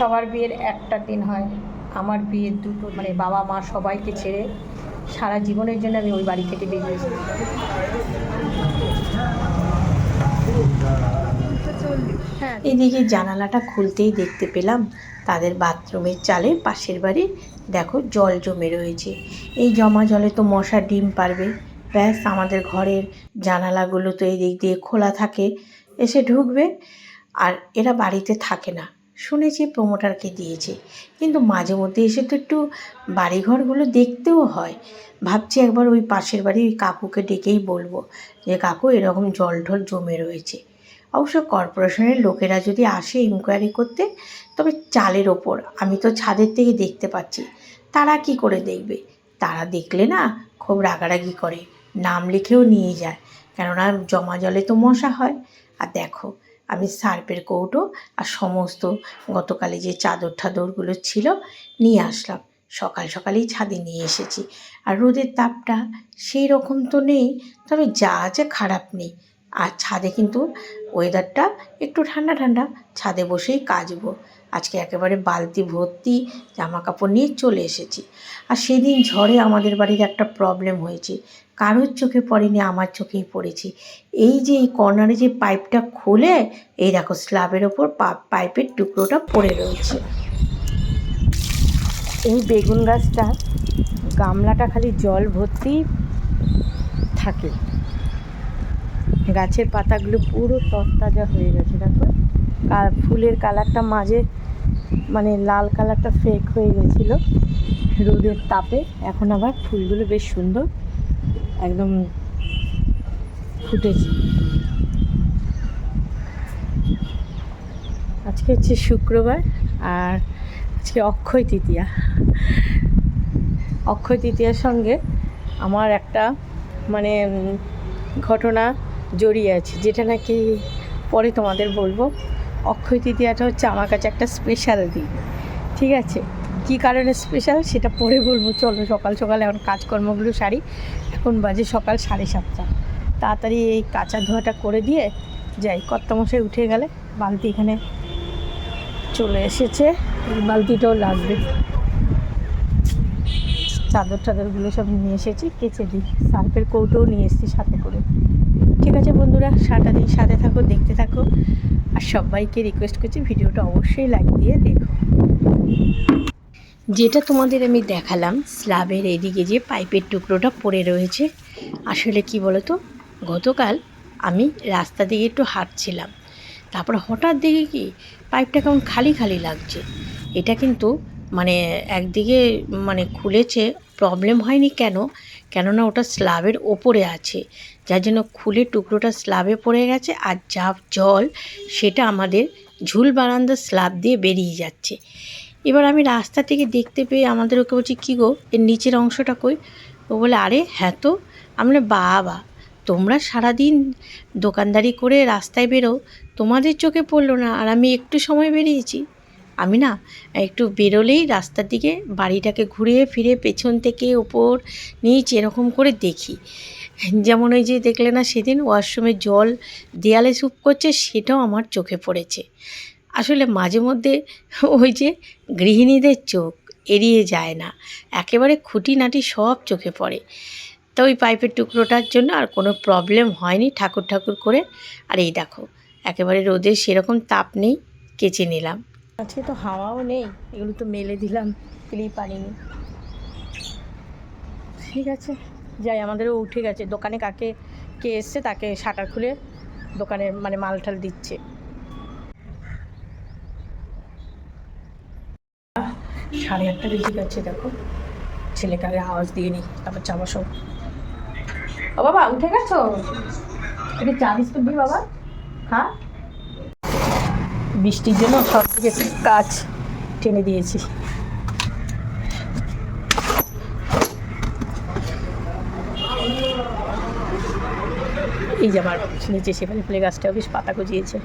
সবার বিয়ের একটা দিন হয়। আমার বিয়ের দুটো মানে বাবা মা সবাইকে ছেড়ে সারা জীবনের জন্য আমি ওই বাড়ি থেকে বেরিয়ে এসেছি। হ্যাঁ। এদিকে জানালাটা খুলতেই দেখতে পেলাম তাদের বাথরুমের চালে পাশের বাড়ি দেখো জল জমে রয়েছে। এই জমা জলে তো মশা ডিম পারবে। ব্যাস আমাদের ঘরের জানালাগুলো তো এই দিক দিয়ে খোলা থাকে এসে ঢুকবে আর এরা বাড়িতে থাকে না। শুনেছি প্রমোটারকে দিয়েছে। কিন্তু মাঝে মধ্যে এসে তো একটু বাড়িঘরগুলো দেখতেও হয়। ভাবছি একবার ওই পাশের বাড়ি ওই কাকুকে ডেকেই বলব যে, কাকু, এরকম জল ঢল জমে রয়েছে। অবশ্য কর্পোরেশনের লোকেরা যদি আসে ইনকোয়ারি করতে, তবে চালের ওপর, আমি তো ছাদের থেকে দেখতে পাচ্ছি, তারা কি করে দেখবে? তারা দেখলে না খুব রাগারাগি করে, নাম লিখেও নিয়ে যায়, কেননা জমা জলে তো মশা হয়। আর দেখো আমি সার্পের কৌটো আর সমস্ত গতকালে যে চাদর ঠাদরগুলো ছিল নিয়ে আসলাম। সকাল সকালেই ছাদে নিয়ে এসেছি। আর রোদের তাপটা সেই রকম তো নেই, তবে যা আছে খারাপ নেই। আর ছাদে কিন্তু ওয়েদারটা একটু ঠান্ডা ঠান্ডা, ছাদে বসেই কাচবো আজকে একেবারে বালতি ভর্তি জামা কাপড় নিয়ে চলে এসেছি। আর সেদিন ঝড়ে আমাদের বাড়ির একটা প্রবলেম হয়েছে। কারোর চোখে পড়েনি, আমার চোখেই পড়েছি। এই যে এই কর্নারে যে পাইপটা খুলে, এই দেখো স্ল্যাবের ওপর পাইপের টুকরোটা পড়ে রয়েছে। এই বেগুন গাছটা, গামলাটা খালি জল ভর্তি থাকে। গাছের পাতাগুলো পুরো তরতাজা হয়ে গেছে, দেখো। ফুলের কালারটা মাঝে মানে লাল কালারটা ফেক হয়ে গেছিল। রোদের তাপে। এখন আবার ফুলগুলো বেশ সুন্দর। একদম ফুটেছে। আজকে হচ্ছে শুক্রবার আর আজকে অক্ষয় তৃতীয়া। অক্ষয় তৃতীয়ার সঙ্গে আমার একটা মানে ঘটনা জড়িয়ে আছে, যেটা নাকি পরে তোমাদের বলব। অক্ষয় তৃতীয়াটা হচ্ছে আমার কাছে একটা স্পেশাল দিন, ঠিক আছে? কী কারণে স্পেশাল সেটা পরে বলব, চলো সকাল সকাল এখন কাজকর্মগুলো সারি, এখন বাজে সকাল সাড়ে সাতটা। তাড়াতাড়ি এই কাঁচা ধোয়াটা করে দিয়ে যাই, কর্তামশাই উঠে গেলে বালতি এখানে চলে এসেছে, এই বালতিটাও লাগবে। চাদর টাদরগুলো সব নিয়ে এসেছি, কেচে দিই, সার্ফের কৌটোও নিয়ে এসেছি সাথে করে। ঠিক আছে বন্ধুরা, সারাটা দিন সাথে থাকো, দেখতে থাকো। আর সবাইকে রিকোয়েস্ট করছি ভিডিওটা অবশ্যই লাইক দিয়ে দেখো। যেটা তোমাদের আমি দেখালাম, স্ল্যাবের এদিকে যে পাইপের টুকরোটা পড়ে রয়েছে, আসলে কি বলতো, গতকাল আমি রাস্তা দিয়ে একটু হাঁটছিলাম। তারপর হঠাৎ দেখি কি, পাইপটা কেমন খালি খালি লাগছে। এটা কিন্তু মানে একদিকে মানে খুলেছে প্রবলেম হয়নি কেন? কেননা ওটা স্ল্যাবের ওপরে আছে। যার জন্য খুলে টুকরোটা স্ল্যাবে পড়ে গেছে আর যা জল সেটা আমাদের ঝুল বারান্দার স্ল্যাব দিয়ে বেরিয়ে যাচ্ছে। এবার আমি রাস্তা থেকে দেখতে পেয়ে আমাদের ওকে বলছি, কী গো, এর নিচের অংশটা কই? ও বলে, আরে হ্যাঁ তো। আমরা বাবা, তোমরা সারাদিন দোকানদারি করে রাস্তায় বেরো, তোমাদের চোখে পড়ল না আর আমি একটু সময় বেরিয়েছি। আমি না একটু বেরোলেই রাস্তার দিকে বাড়িটাকে ঘুরে ফিরে পেছন থেকে ওপর নিচ এরকম করে দেখি। যেমন ওই যে দেখলে না সেদিন ওয়াশরুমে জল দেয়ালে স্যুপ করছে সেটাও আমার চোখে পড়েছে। আসলে মাঝে মধ্যে ওই যে গৃহিণীদের চোখ এড়িয়ে যায় না। একেবারে খুঁটিনাটি সব চোখে পড়ে। তো ওই পাইপের টুকরোটার জন্য আর কোনো প্রবলেম হয়নি ঠাকুর ঠাকুর করে। আর এই দেখো, একেবারে রোদের সেরকম তাপ নেই, কেচে নিলাম। আজকে তো হাওয়াও নেই, এগুলো তো মেলে দিলাম ক্লিপ আনিনি ঠিক আছে, যাই, আমাদেরও উঠে গেছে। দোকানে কাকে, কে এসছে, তাকে শাটার খুলে দোকানে মানে মাল টাল দিচ্ছে। সাড়ে আটটা বেজে গেছে, দেখো। ছেলেকে আগে আওয়াজ দিয়ে নি তারপর চা বসো ও বাবা, উঠে গেছো? একটু চা বিস্কুট দিই বাবা। হ্যাঁ বৃষ্টির জন্য সব থেকে কাজ টেনে দিয়েছি। এই যে আমার নিচে সেখানে ফুলে গাছটাও বেশ পাতা গজিয়েছে।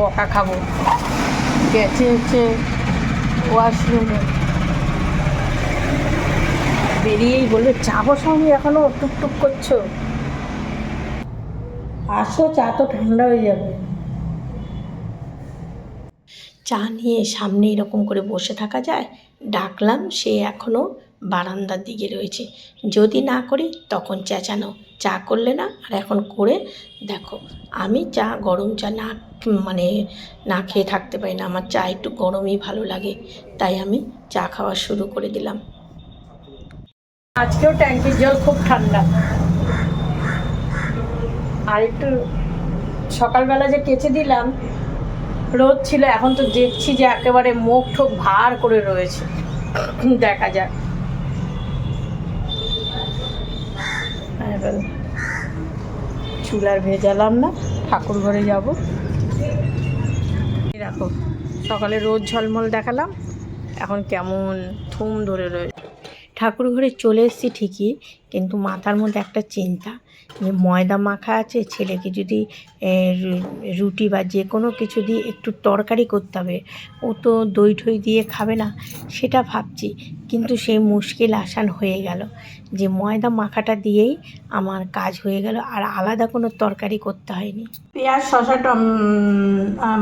বকা খাব। গেছে হচ্ছে ওয়াশরুমে বেরিয়েই বলবে চা বসাওনি এখনও? টুকটুক করছ? আসো, চা তো ঠান্ডা হয়ে যাবে। চা নিয়ে সামনে এরকম করে বসে থাকা যায়? ডাকলাম, সে এখনও বারান্দার দিকে রয়েছে। যদি না করি, তখন চেঁচানো। চা করলে না? আর এখন করে দেখো, আমি চা, গরম চা না মানে না খেয়ে থাকতে পারি না। আমার চা একটু গরমই ভালো লাগে, তাই আমি চা খাওয়া শুরু করে দিলাম। আজকেও ট্যাঙ্কির জল খুব ঠান্ডা। আর একটু সকালবেলা যে কেচে দিলাম, রোদ ছিল, এখন তো দেখছি যে একেবারে মুখ ঠোক ভার করে রয়েছে। দেখা যাক এবার চুলার ভেজালাম না, ঠাকুর ঘরে যাব। দেখো, সকালে রোদ ঝলমল দেখালাম, এখন কেমন থুম ধরে রয়েছে। ঠাকুর ঘরে চলে এসেছি ঠিকই, কিন্তু মাথার মধ্যে একটা চিন্তা ময়দা মাখা আছে, ছেলেকে যদি রুটি বা যে কোনো কিছু দিয়ে একটু তরকারি করতে হবে, ও তো দই ঠই দিয়ে খাবে না, সেটা ভাবছি। কিন্তু সেই মুশকিল আসান হয়ে গেল। যে ময়দা মাখাটা দিয়েই আমার কাজ হয়ে গেল, আর আলাদা কোনো তরকারি করতে হয়নি। পেঁয়াজ টম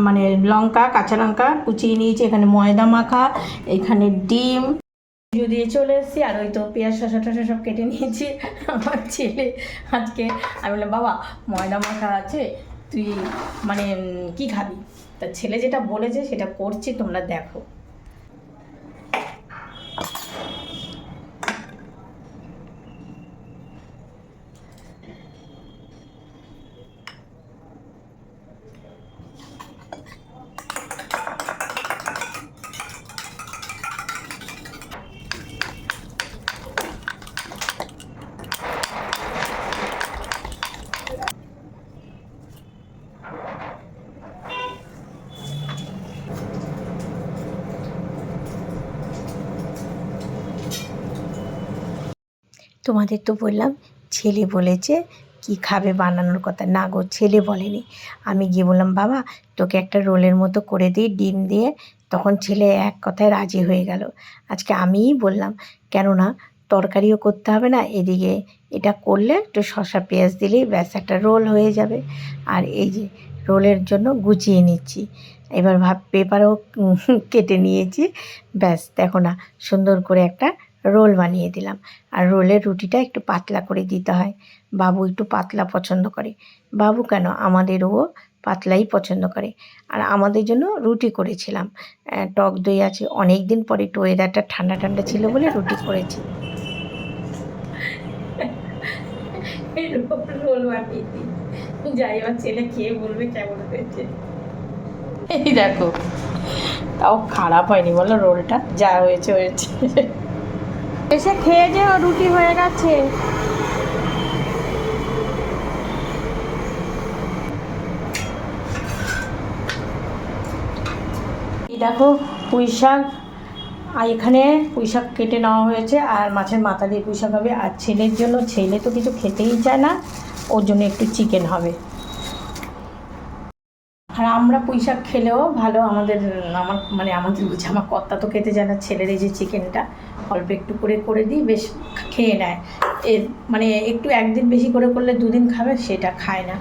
মানে লঙ্কা, কাঁচা লঙ্কা কুচিয়ে নিয়েছি, এখানে ময়দা মাখা, এখানে ডিম। দিয়ে চলে এসেছি, আর ওই তো পেঁয়াজ শশা টশা সব কেটে নিয়েছি। আমার ছেলে আজকে, আমি বললাম, বাবা, ময়দা মাখা আছে, তুই মানে কি খাবি? তা ছেলে যেটা বলেছে, সেটা করছি, তোমরা দেখো। তোমাদের তো বললাম, ছেলে বলেছে, কি খাবে বানানোর কথা? না গো, ছেলে বলেনি। আমি গিয়ে বললাম, বাবা, তোকে একটা রোলের মতো করে দিই, ডিম দিয়ে। তখন ছেলে এক কথায় রাজি হয়ে গেল। আজকে আমিই বললাম, কেননা, তরকারিও করতে হবে না, এদিকে এটা করলে একটু শসা পেঁয়াজ দিলেই ব্যাস, একটা রোল হয়ে যাবে। আর এই যে রোলের জন্য গুছিয়ে নিচ্ছি। এবার ভাব, পেপারও কেটে নিয়েছি। ব্যাস, দেখো না, সুন্দর করে একটা রোল বানিয়ে দিলাম। আর রোলের রুটিটা একটু পাতলা করে দিতে হয়। বাবু একটু পাতলা পছন্দ করে। বাবু কেন? আমাদেরও পাতলাই পছন্দ করে। আর আমাদের জন্য রুটি করেছিলাম। টক দই আছে। অনেক দিন পরে একটু ওয়েদারটা ঠান্ডা ঠান্ডা ছিল বলে রুটি করেছি। রোল বানিয়ে যাই আমার ছেলে খেয়ে বলবে কেমন হয়েছে। এই দেখো তাও খারাপ হয়নি বলো রোলটা। যা হয়েছে হয়েছে। এসে খেয়ে যে রুটি হয়ে গেছে। দেখো পুঁই শাক। আর এখানে পুঁই শাক কেটে নেওয়া হয়েছে, আর মাছের মাথা দিয়ে পুঁই শাক হবে। আর ছেলের জন্য, ছেলে তো কিছু খেতেই চায় না, ওর জন্য একটু চিকেন হবে। আর আমরা পুঁই শাক খেলেও ভালো আমাদের, আমার মানে আমাদের বুঝে, আমার কর্তা তো খেতে চায় না, ছেলের এই যে চিকেনটা অল্প একটু করে করে দিই বেশ খেয়ে নেয়। এর মানে একটু একদিন বেশি করে করলে দুদিন খাবে সেটা খায় না।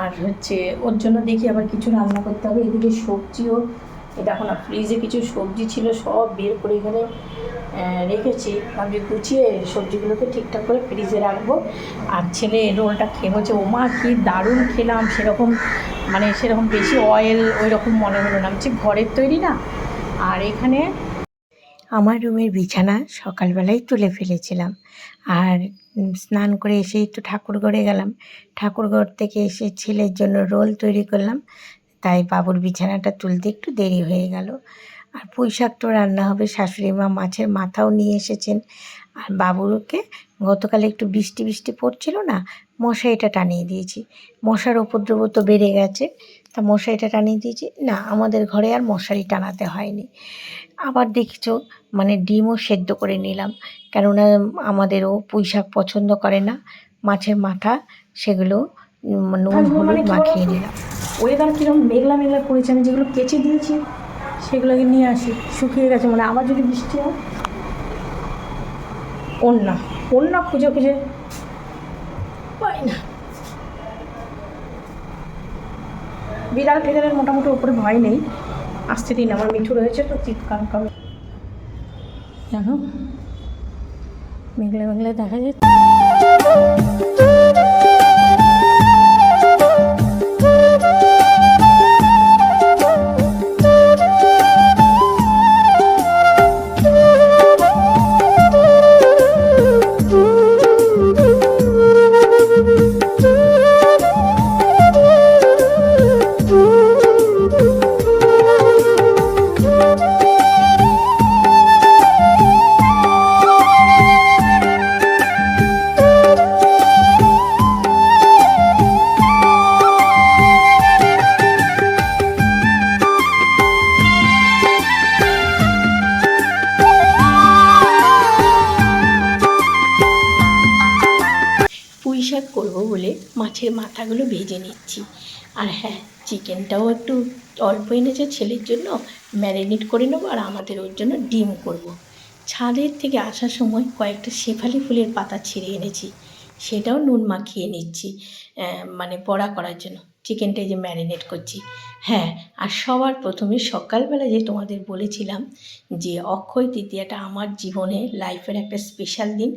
আর হচ্ছে ওর জন্য দেখি আবার কিছু রান্না করতে হবে। এদিকে সবজিও দেখো না ফ্রিজে কিছু সবজি ছিল সব বের করে এখানে রেখেছি। ভাবছি গুছিয়ে সবজিগুলোকে ঠিকঠাক করে ফ্রিজে রাখব। আর ছেলে রোলটা খেয়ে বলছে ওমা কি দারুণ খেলাম! সেরকম মানে সেরকম বেশি অয়েল ওই রকম মনে হলো না। বলছি, ঘরের তৈরি না? আর এখানে আমার রুমের বিছানা সকালবেলায় তুলে ফেলেছিলাম। আর স্নান করে এসে একটু ঠাকুর ঘরে গেলাম। ঠাকুর ঘর থেকে এসে ছেলের জন্য রোল তৈরি করলাম। তাই বাবুর বিছানাটা তুলতে একটু দেরি হয়ে গেল। আর পুঁই শাক তো রান্না হবে, শাশুড়ি মা মাছের মাথাও নিয়ে এসেছেন। আর বাবুকে গতকাল একটু বৃষ্টি বৃষ্টি পড়ছিল না মশারিটা টানিয়ে দিয়েছি। মশার উপদ্রব তো বেড়ে গেছে, তা মশারিটা টানিয়ে দিয়েছি? না, আমাদের ঘরে আর মশারি টানাতে হয়নি। আবার দেখছ মানে ডিমও সেদ্ধ করে নিলাম। কেননা আমাদেরও পুঁই শাক পছন্দ করে না মাছের মাথা সেগুলো নুন মানে হলুদ মাখিয়ে নিলাম। ওয়েদার কীরকম মেঘলা মেঘলা করেছে আমি যেগুলো কেচে দিয়েছি সেগুলোকে নিয়ে আসি শুকিয়ে গেছে মানে আবার যদি বৃষ্টি হয়? ওন্না ওন্না খুঁজে খুঁজে পাই না। বিড়াল ফিড়ালের মোটামুটি ওপরে ভয় নেই। আসতে দিন আমার মিঠু রয়েছে তো চিৎকার কাম জানো মেঘলে মেঘলে দেখা যায় পুঁই শাক করব বলে মাছের মাথাগুলো ভেজে নিচ্ছি। আর হ্যাঁ চিকেনটাও একটু অল্প এনেছে ছেলের জন্য, ম্যারিনেট করে নেব আর আমাদের ওর জন্য ডিম করব। ছাদের থেকে আসার সময় কয়েকটা শেফালি ফুলের পাতা ছিঁড়ে এনেছি, সেটাও নুন মাখিয়ে নিচ্ছি মানে বড়া করার জন্য। চিকেনটা যে ম্যারিনেট করছি। হ্যাঁ আর সবার প্রথমে সকালবেলা যে তোমাদের বলেছিলাম যে অক্ষয় তৃতীয়াটা আমার জীবনে লাইফের একটা স্পেশাল দিন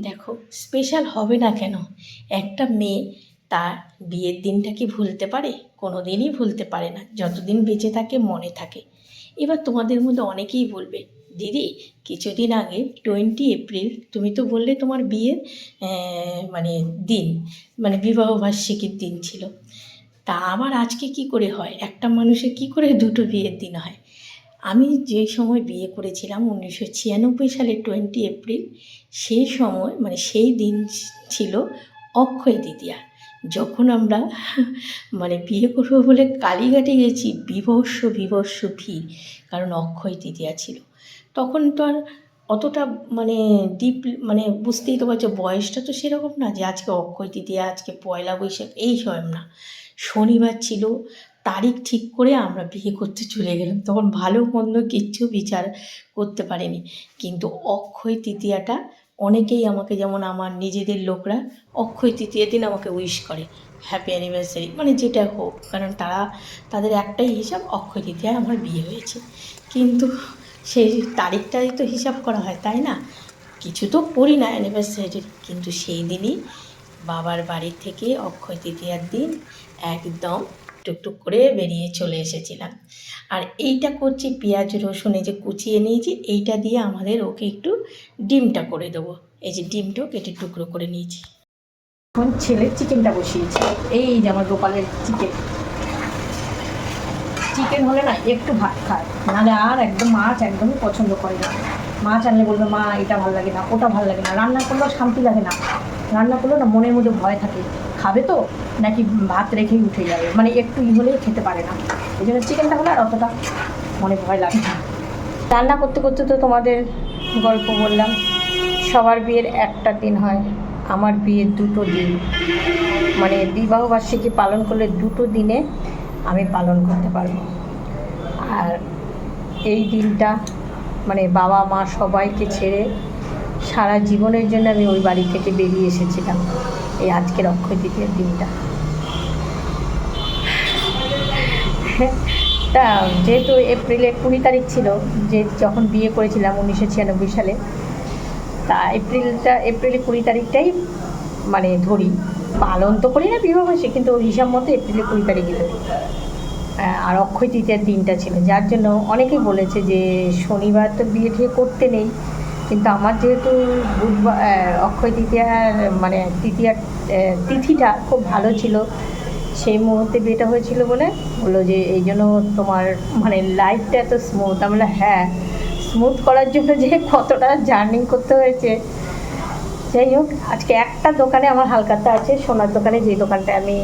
দেখো স্পেশাল হবে না কেন? একটা মেয়ে তার বিয়ের দিনটা কি ভুলতে পারে? কোনো দিনই ভুলতে পারে না। যতদিন বেঁচে থাকে, মনে থাকে। এবার তোমাদের মধ্যে অনেকেই বলবে, দিদি, কিছুদিন আগে টোয়েন্টি এপ্রিল তুমি তো বললে তোমার বিয়ের মানে দিন মানে বিবাহবার্ষিকীর দিন ছিল। তা আবার আজকে কি করে হয়? একটা মানুষের কি করে দুটো বিয়ের দিন হয়? আমি যে সময় বিয়ে করেছিলাম উনিশশো ছিয়ানব্বই সালে টোয়েন্টি এপ্রিল সেই সময় মানে সেই দিন ছিল অক্ষয় তৃতীয়া। যখন আমরা মানে বিয়ে করব বলে কালীঘাটে গেছি, বিভৎস বিভৎস ভিড়, কারণ অক্ষয় তৃতীয়া ছিল। তখন তো আর অতটা মানে ডিপ মানে বুঝতেই তো পারছ, বয়সটা তো সেরকম না যে আজকে অক্ষয় তৃতীয়া, আজকে পয়লা বৈশাখ, এই সব না। শনিবার ছিল তারিখ ঠিক করে আমরা বিয়ে করতে চলে গেলাম। তখন ভালো মন্দ কিচ্ছু বিচার করতে পারিনি। কিন্তু অক্ষয় তৃতীয়াটা অনেকেই আমাকে যেমন আমার নিজেদের লোকরা অক্ষয় তৃতীয় দিন আমাকে উইশ করে হ্যাপি অ্যানিভার্সারি মানে যেটা হোক। কারণ তারা, তাদের একটাই হিসাব অক্ষয় তৃতীয়ায় আমার বিয়ে হয়েছে। কিন্তু সেই তারিখটাই তো হিসাব করা হয়, তাই না? কিছু তো করি না অ্যানিভার্সারির কিন্তু সেই দিনই বাবার বাড়ি থেকে অক্ষয় তৃতীয়ার দিন একদম টুকটুক করে বেরিয়ে চলে এসেছিলাম। আর এইটা করছি পেঁয়াজ রসুন এই যে কুচিয়ে নিয়েছি, এইটা দিয়ে আমাদের ওকে একটু ডিমটা করে দেবো। এই যে ডিমটাও কেটে টুকরো করে নিয়েছি। এখন ছেলের চিকেনটা বসিয়েছি। এই যে আমার গোপালের চিকেন। চিকেন হলে না একটু ভাত খায়, নাহলে আর একদম মাছ একদমই পছন্দ করে না। মাছ আনলে বলবে, মা, এটা ভালো লাগে না, ওটা ভালো লাগে না। রান্না করলেও শান্তি লাগে না। রান্না করলেও না মনের মধ্যে ভয় থাকে। খাবে তো? নাকি ভাত রেখেই উঠে যাবে? মানে একটু ই হলেই খেতে পারে না। এই জন্য চিকেনটা হলে আর অতটা মনে ভয় লাগে না। রান্না করতে করতে তো তোমাদের গল্প বললাম। সবার বিয়ের একটা দিন হয়, আমার বিয়ের দুটো দিন। মানে বিবাহবার্ষিকী পালন করলে দুটো দিনে আমি পালন করতে পারব। আর এই দিনটা মানে বাবা মা সবাইকে ছেড়ে সারা জীবনের জন্য আমি ওই বাড়ি থেকে বেরিয়ে এসেছিলাম, এই আজকের অক্ষয় তৃতীয়ার দিনটা। তা যেহেতু এপ্রিলের কুড়ি তারিখ ছিল, যে যখন বিয়ে করেছিলাম উনিশশো ছিয়ানব্বই সালে, তা এপ্রিলটা এপ্রিলের কুড়ি তারিখটাই মানে ধরি, পালন তো করি না বিবাহবাসী কিন্তু হিসাব মতো এপ্রিলের কুড়ি তারিখই ধরি। আর অক্ষয় তৃতীয়ার দিনটা ছিল, যার জন্য অনেকেই বলেছে যে শনিবার তো বিয়ে ঠিক করতে নেই কিন্তু আমার যেহেতু বুধবার অক্ষয় তৃতীয়ার মানে তৃতীয়ার তিথিটা খুব ভালো ছিল সেই মুহূর্তে বিয়েটা হয়েছিল বলে বলল যে এই জন্য তোমার মানে লাইফটা এত স্মুথ আমি বললাম হ্যাঁ স্মুথ করার জন্য যে কতটা জার্নি করতে হয়েছে। যাই হোক আজকে একটা দোকানে আমার হালকাতা আছে সোনার দোকানে যে দোকানটা আমি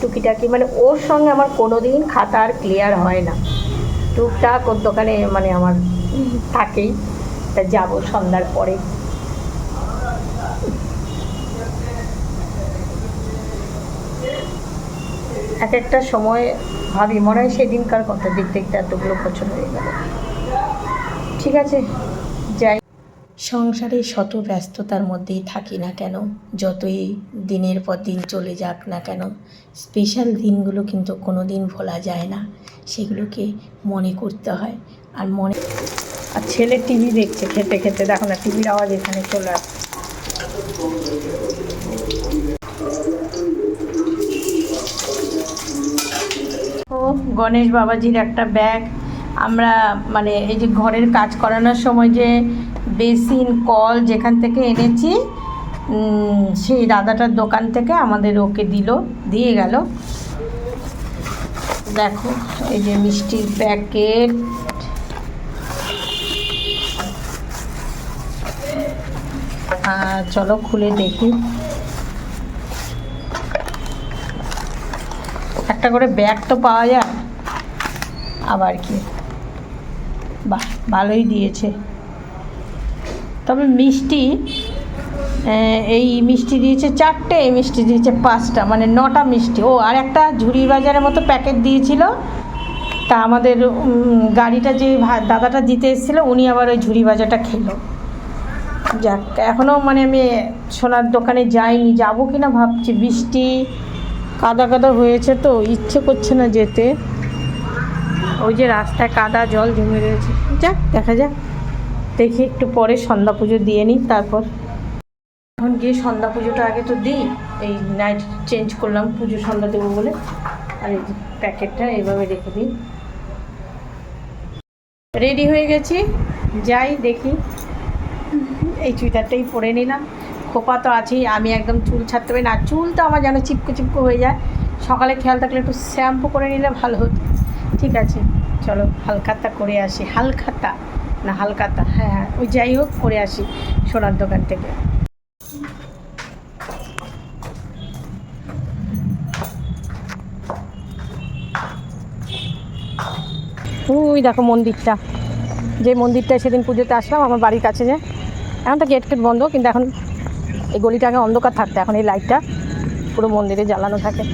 টুকিটাকি মানে ওর সঙ্গে আমার কোনো দিন খাতা আর ক্লিয়ার হয় না। টুকটাক ওর দোকানে মানে আমার থাকেই। তা যাব সন্ধ্যার পরে। এক একটা সময় ভাবি মনে হয় সেদিনকার কথা দেখতে দেখতে এতগুলো বছর হয়ে গেল। ঠিক আছে, যাই। সংসারে শত ব্যস্ততার মধ্যেই থাকি না কেন? যতই দিনের পর দিন চলে যাক না কেন? স্পেশাল দিনগুলো কিন্তু কোনো দিন ভোলা যায় না। সেগুলোকে মনে করতে হয়। আর মনে আর ছেলে টিভি দেখছে খেতে খেতে দেখো না, টিভির আওয়াজ এখানে চলে আসছে। ও, গণেশ বাবাজির একটা ব্যাগ। আমরা মানে এই যে ঘরের কাজ করানোর সময় যে বেসিন, কল যেখান থেকে এনেছি সেই দাদাটার দোকান থেকে আমাদের ওকে দিল, দিয়ে গেল। দেখো, এই যে মিষ্টির প্যাকেট। আহ, চলো খুলে দেখি। একটা করে ব্যাগ তো পাওয়া যায়। আবার কি? বাহ ভালোই দিয়েছে। তবে মিষ্টি এই মিষ্টি দিয়েছে চারটে এই মিষ্টি দিয়েছে পাঁচটা মানে নটা মিষ্টি। ও আর একটা ঝুড়ি বাজারের মতো প্যাকেট দিয়েছিল। তা আমাদের গাড়িটা যে দাদাটা দিতে এসেছিল উনি আবার ওই ঝুড়ি বাজারটা খেলো। যাক এখনও মানে আমি সোনার দোকানে যাইনি, যাব কি না ভাবছি। বৃষ্টি কাদা কাদা হয়েছে তো, ইচ্ছে করছে না যেতে। ওই যে রাস্তায় কাদা, জল জমে রয়েছে। যাক, দেখা যাক। দেখি একটু পরে সন্ধ্যা পুজো দিয়ে নিই, তারপর। এখন গিয়ে সন্ধ্যা পুজোটা আগে তো দিই, এই নাইট চেঞ্জ করলাম, পুজো সন্ধ্যা দেবো বলে। আর এই প্যাকেটটা এইভাবে রেখে দিই। রেডি হয়ে গেছি? যাই দেখি। এই চুড়িদারটাই পরে নিলাম। খোপা তো আছেই, আমি একদম চুল ছাড়তে পারি না। চুল তো আমার যেন চিপকো চিপকো হয়ে যায়। সকালে খেয়াল থাকলে একটু শ্যাম্পু করে নিলে ভালো হতো। ঠিক আছে, চলো হালখাতা করে আসি। হালখাতা? না হালখাতা হ্যাঁ হ্যাঁ ওই যাই হোক, করে আসি সোনার দোকান থেকে। ওই দেখো মন্দিরটা। যে মন্দিরটায় সেদিন পুজোতে আসলাম, আমার বাড়ির কাছে যে। এখন তো গেট গেট বন্ধ, কিন্তু এখন এই গলিটা আগে অন্ধকার থাকতো, এখন এই লাইটটা পুরো মন্দিরে জ্বালানো থাকে।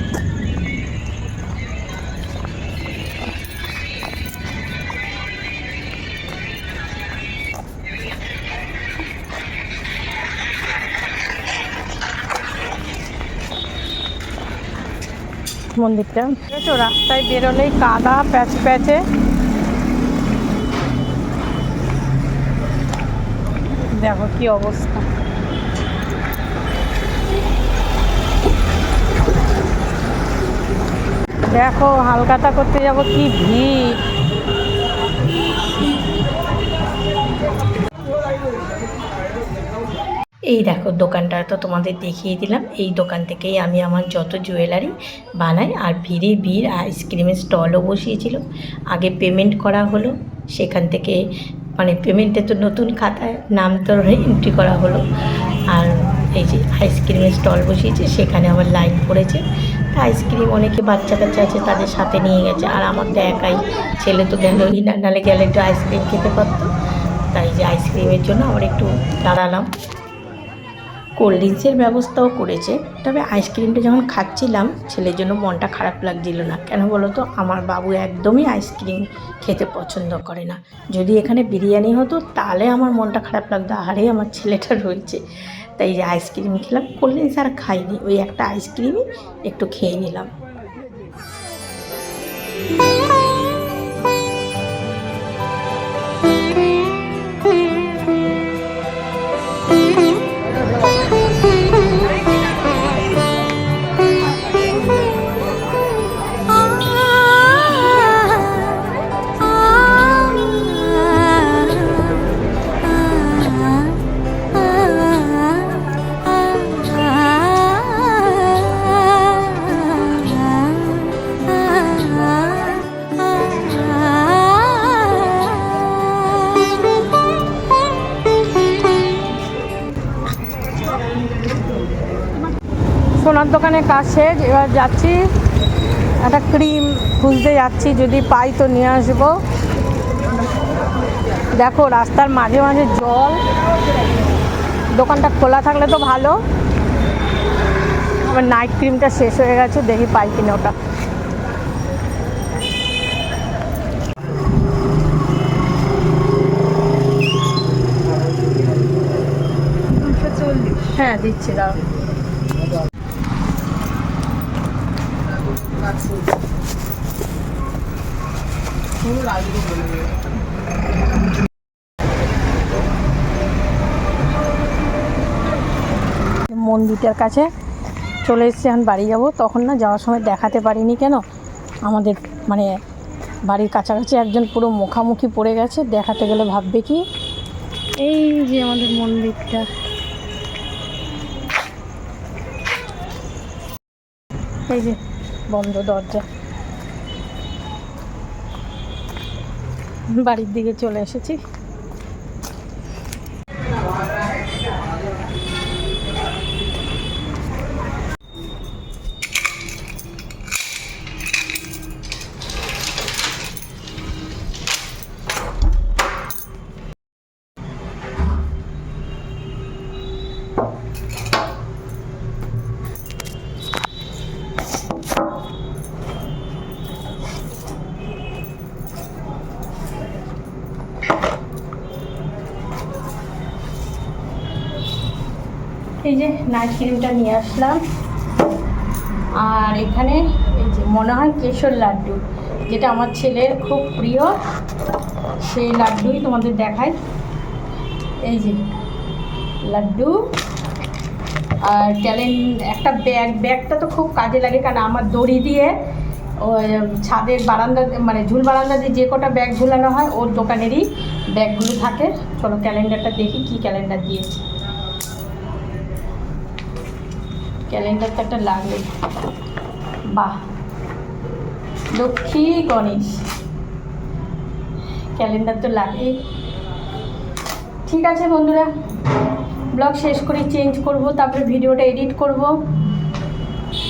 মন্দিরটা। রাস্তায় বেরোলেই কাদা প্যাচ প্যাচে দেখো কি অবস্থা। দেখো হালকাতা করতে যাব, কি ভিড়। এই দেখো, দোকানটা তো তোমাদের দেখিয়ে দিলাম। এই দোকান থেকেই আমি আমার যত জুয়েলারি বানাই আর ভিড়ে ভিড়, আইসক্রিমের স্টলও বসিয়েছিল। আগে পেমেন্ট করা হলো, সেখান থেকে মানে পেমেন্টে তো নতুন খাতায় নাম তো এন্ট্রি করা হলো। আর এই যে আইসক্রিমের স্টল বসিয়েছে, সেখানে আমার লাইন পড়েছে। তা আইসক্রিম অনেকে বাচ্চা কাচ্চা আছে, তাদের সাথে নিয়ে গেছে। আর আমার তো একাই, ছেলে তো গেল না নাহলে গেলে একটু আইসক্রিম খেতে পারতো। তাই যে আইসক্রিমের জন্য আমার একটু দাঁড়ালাম। কোল্ড ড্রিঙ্কসের ব্যবস্থাও করেছে। তবে আইসক্রিমটা যখন খাচ্ছিলাম, ছেলের জন্য মনটা খারাপ লাগছিল না। কেন বলো তো? আমার বাবু একদমই আইসক্রিম খেতে পছন্দ করে না। যদি এখানে বিরিয়ানি হতো, তাহলে আমার মনটা খারাপ লাগতো। আরে, আমার ছেলেটা রয়েছে। তাই যে আইসক্রিম খেলাম। কোল্ড ড্রিঙ্কস আর খাইনি। ওই একটা আইসক্রিমই একটু খেয়ে নিলাম। সোনার দোকানে কাজ শেষ এবার যাচ্ছি। একটা ক্রিম খুঁজতে যাচ্ছি যদি পাই তো নিয়ে আসব। দেখো রাস্তার মাঝে মাঝে জল। দোকানটা খোলা থাকলে তো ভালো। আমার নাইট ক্রিমটা শেষ হয়ে গেছে দেখি পাই কিনা ওটা। হ্যাঁ দিচ্ছি দাও। মন্দিরটার কাছে চলে এসেছি, এখন বাড়ি যাব। তখন না যাওয়ার সময় দেখাতে পারিনি কেন? আমাদের মানে বাড়ির কাছাকাছি একজন পুরো মুখামুখি পড়ে গেছে, দেখাতে গেলে ভাববে কি? এই যে আমাদের মন্দিরটা। এই যে বন্ধ দরজা। বাড়ির দিকে চলে এসেছি। নাইট ক্রিমটা নিয়ে আসলাম। আর এখানে এই যে মনে হয় কেশর লাড্ডু, যেটা আমার ছেলের খুব প্রিয়, সেই লাড্ডুই তোমাদের দেখায় এই যে লাড্ডু। আর ট্যালেন্ট একটা ব্যাগ, ব্যাগটা তো খুব কাজে লাগে, কারণ আমার দড়ি দিয়ে ছাদের বারান্দা মানে ঝুল বারান্দা দিয়ে যে কটা ব্যাগ ঝুলানো হয়, ওর দোকানেরই ব্যাগগুলো থাকে। চলো ক্যালেন্ডারটা দেখি কি ক্যালেন্ডার দিয়েছে। ক্যালেন্ডার তো একটা লাগবে। বাহ। লক্ষ্মী গণেশ। ক্যালেন্ডার তো লাগে ঠিক আছে বন্ধুরা, ব্লগ শেষ করে চেঞ্জ করব, তারপরে ভিডিওটা এডিট করব।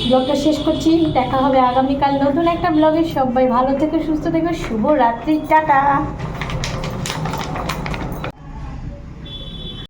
ব্লগটা শেষ করছি, দেখা হবে আগামীকাল নতুন একটা ব্লগে। সবাই ভালো থেকে, সুস্থ থেকো শুভ রাত্রি টাটা।